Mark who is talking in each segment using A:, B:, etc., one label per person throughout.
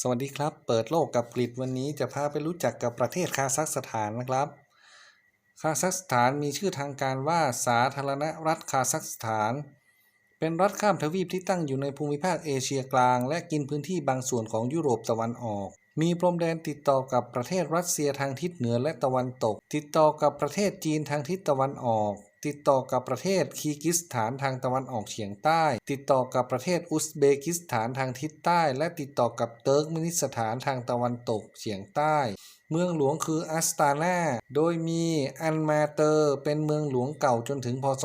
A: สวัสดีครับ เปิดโลกกับกริดวันนี้จะพาไปรู้จักกับประเทศคาซัคสถานนะครับ คาซัคสถานมีชื่อทางการว่าสาธารณรัฐคาซัคสถาน เป็นรัฐข้ามทวีปที่ตั้งอยู่ในภูมิภาคเอเชียกลาง และกินพื้นที่บางส่วนของยุโรปตะวันออก มีพรมแดนติดต่อกับประเทศรัสเซียทางทิศเหนือและตะวันตก ติดต่อกับประเทศจีนทางทิศตะวันออก ติดต่อกับประเทศคีร์กิสถานทางตะวันออกเฉียงใต้ ติดต่อกับประเทศอุซเบกิสถานทางทิศใต้ และติดต่อกับเติร์กมินิสถานทางตะวันตกเฉียงใต้ เมืองหลวงคืออัสตานาโดยมีอันมาเตอร์ เป็นเมืองหลวงเก่าจนถึงพศ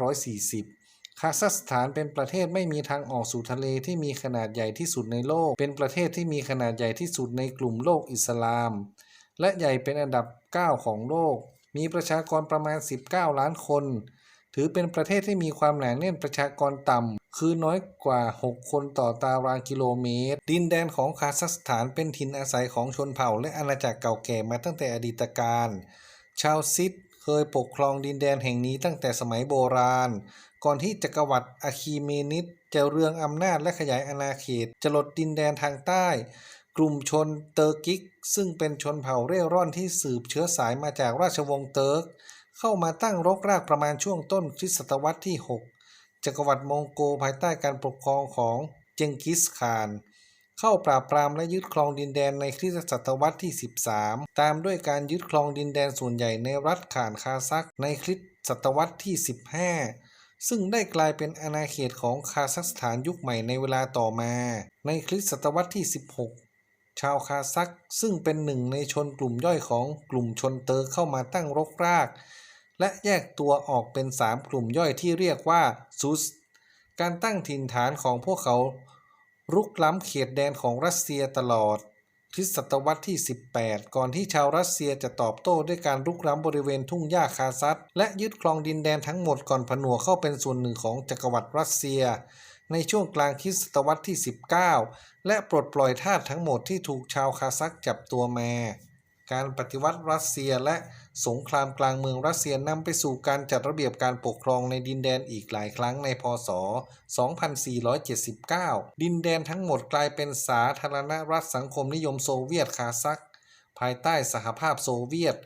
A: 2540คาซัคสถานเป็นประเทศไม่มีทางออกสู่ทะเลที่มีขนาดใหญ่ที่สุดในโลก เป็นประเทศที่มีขนาดใหญ่ที่สุดในกลุ่มโลกอิสลาม และใหญ่เป็นอันดับ 9 ของโลก มีประชากรประมาณ 19 ล้านคน ถือเป็นประเทศที่มีความหนาแน่นประชากรต่ำ คือน้อยกว่า 6 คนต่อตารางกิโลเมตร ดินแดนของคาซัคสถานเป็นถิ่นอาศัยของชนเผ่า และอาณาจักรเก่าแก่มาตั้งแต่อดีตการ ชาวซิดเคยปกครองดินแดนแห่งนี้ตั้งแต่สมัยโบราณ ก่อนที่จักรวรรดิอะคีเมนิดจะเรืองอำนาจและขยายอาณาเขต จรดดินแดนทางใต้ กลุ่มชนเตอร์กิก ซึ่งเป็นชนเผ่าเร่ร่อนที่สืบเชื้อสายมาจากราชวงศ์เติร์ก เข้ามาตั้งรกรากประมาณช่วงต้นคริสตศตวรรษที่ 6 จักรวรรดิมองโกภายใต้การปกครองของเจงกิสข่าน เข้าปราบปรามและยึดครองดินแดนในคริสตศตวรรษที่ 13 ตามด้วยการยึดครองดินแดนส่วนใหญ่ในรัฐข่านคาซัคในคริสตศตวรรษที่ 15ซึ่งได้กลายเป็นอาณาเขตของคาซัคสถานยุคใหม่ในเวลาต่อมา ในคริสตศตวรรษที่ 16 ชาวคาซัคซึ่งเป็นหนึ่งในชนกลุ่มย่อยของกลุ่มชนเตอร์เข้ามาตั้งรกราก และแยกตัวออกเป็น 3 กลุ่มย่อยที่เรียกว่าซุส การตั้งถิ่นฐานของพวกเขารุกล้ำเขตแดนของรัสเซียตลอดคริสตศตวรรษที่ 18 ก่อนที่ชาวรัสเซียจะตอบโต้ด้วยการรุกล้ำบริเวณทุ่งหญ้าคาซัคและยึดครองดินแดนทั้งหมดก่อนผนวกเข้าเป็นส่วนหนึ่งของจักรวรรดิรัสเซีย ในช่วงกลางคริสตศตวรรษที่ 19 และปลดปล่อยทาสทั้งหมดที่ถูกชาวคาซัคจับตัวมา การปฏิวัติรัสเซียและสงครามกลางเมืองรัสเซียนำไปสู่การจัดระเบียบการปกครองในดินแดนอีกหลายครั้งในพศ 2479 ดินแดนทั้งหมดกลายเป็นสาธารณรัฐสังคมนิยมโซเวียตคาซัคภายใต้สหภาพโซเวียต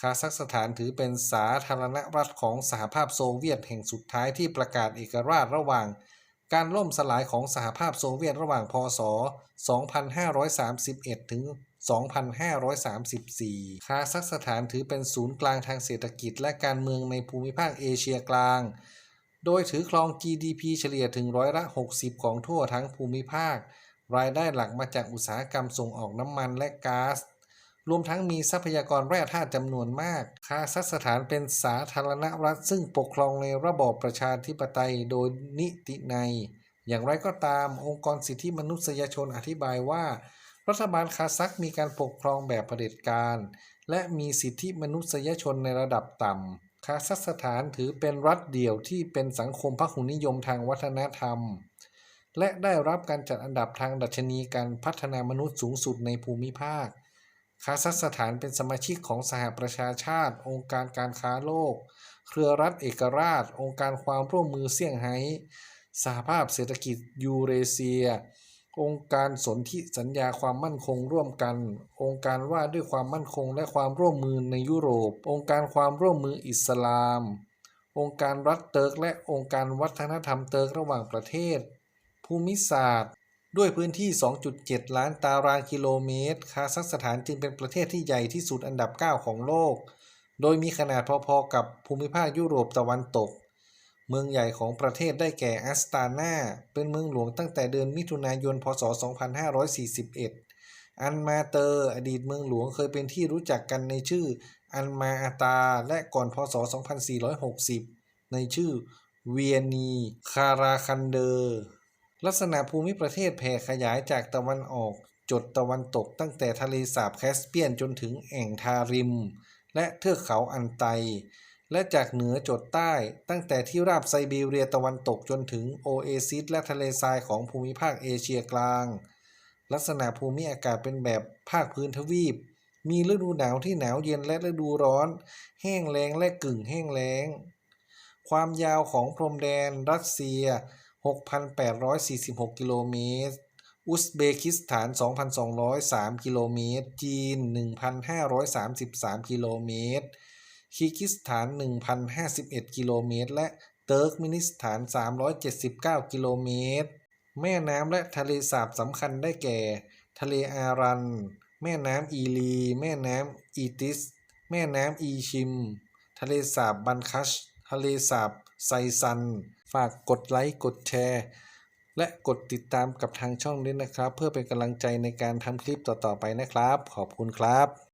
A: คาซัคสถานถือเป็นสาธารณรัฐของสหภาพโซเวียตแห่งสุดท้ายที่ประกาศเอกราชระหว่าง การล่มสลายของสหภาพโซเวียตระหว่างพศ 2531 ถึง 2534 คาซัคสถานถือเป็นศูนย์กลางทางเศรษฐกิจและการเมืองในภูมิภาคเอเชียกลาง โดยถือครอง GDP เฉลี่ยถึงร้อยละ 60 ของทั่วทั้งภูมิภาค รายได้หลักมาจากอุตสาหกรรมส่งออกน้ำมันและก๊าซ รวมทั้งมีทรัพยากรแร่ธาตุจำนวนมาก คาซัคสถานเป็นสาธารณรัฐซึ่งปกครองในระบอบประชาธิปไตยโดยนิติในอย่างไรก็ตามองค์กรสิทธิมนุษยชนอธิบายว่า รัฐบาลคาซัคมีการปกครองแบบเผด็จการ และมีสิทธิมนุษยชนในระดับต่ำ คาซัคสถานถือเป็นรัฐเดี่ยวที่เป็นสังคมพหุนิยมทางวัฒนธรรม และได้รับการจัดอันดับทางดัชนีการพัฒนามนุษย์สูงสุดในภูมิภาค คาซัคสถานเป็นสมาชิกของสหประชาชาติ องค์การการค้าโลก เครือรัฐเอกราช องค์การความร่วมมือเซี่ยงไฮ้สหภาพเศรษฐกิจยูเรเซีย องค์การสนธิสัญญาความมั่นคงร่วมกัน องค์การว่าด้วยความมั่นคงและความร่วมมือในยุโรป องค์การความร่วมมืออิสลาม องค์การรัฐเติร์กและองค์การวัฒนธรรมเติร์กระหว่างประเทศ ภูมิศาสตร์ ด้วยพื้นที่ 2.7 ล้านตารางกิโลเมตร คาซัคสถานจึงเป็นประเทศที่ใหญ่ที่สุดอันดับ 9 ของโลก โดยมีขนาดพอๆกับภูมิภาคยุโรปตะวันตก เมืองใหญ่ของประเทศได้แก่อัสตานาเป็นเมืองหลวงตั้งแต่เดือนมิถุนายน พศ 2541 อันมาเตอร์ อดีตเมืองหลวงเคยเป็นที่รู้จักกันในชื่อ อันมาอาตา และก่อนพศ 2460 ในชื่อเวียนี คาราคันเดอร์ ลักษณะภูมิประเทศแผ่ขยายจากตะวันออกจดตะวันตกตั้งแต่ทะเลสาบแคสเปียนจนถึงแอ่งทาริม และเทือกเขาอันไต และจากเหนือจดใต้ตั้งแต่ที่ราบไซบีเรียตะวันตกจนถึงโอเอซิสและทะเลทรายของภูมิภาคเอเชียกลาง ลักษณะภูมิอากาศเป็นแบบภาคพื้นทวีป มีฤดูหนาวที่หนาวเย็นและฤดูร้อน แห้งแล้งและกึ่งแห้งแล้ง ความยาวของพรมแดนรัสเซีย 6,846 กิโลเมตร อุซเบกิสถาน 2,203 กิโลเมตร จีน 1,533 กิโลเมตร คีร์กิสถาน 1,051 กิโลเมตร และเติร์กมินิสถาน 379 กิโลเมตร แม่น้ำและทะเลสาบสำคัญได้แก่ ทะเลอารัน แม่น้ำอีลี แม่น้ำอีติส แม่น้ำอีชิม ทะเลสาบบันคัช ทะเลสาบไซซัน ฝากกดไลค์กดแชร์ และกดติดตามกับทางช่องด้วยนะครับ เพื่อเป็นกำลังใจในการทำคลิปต่อๆไปนะครับ ขอบคุณครับ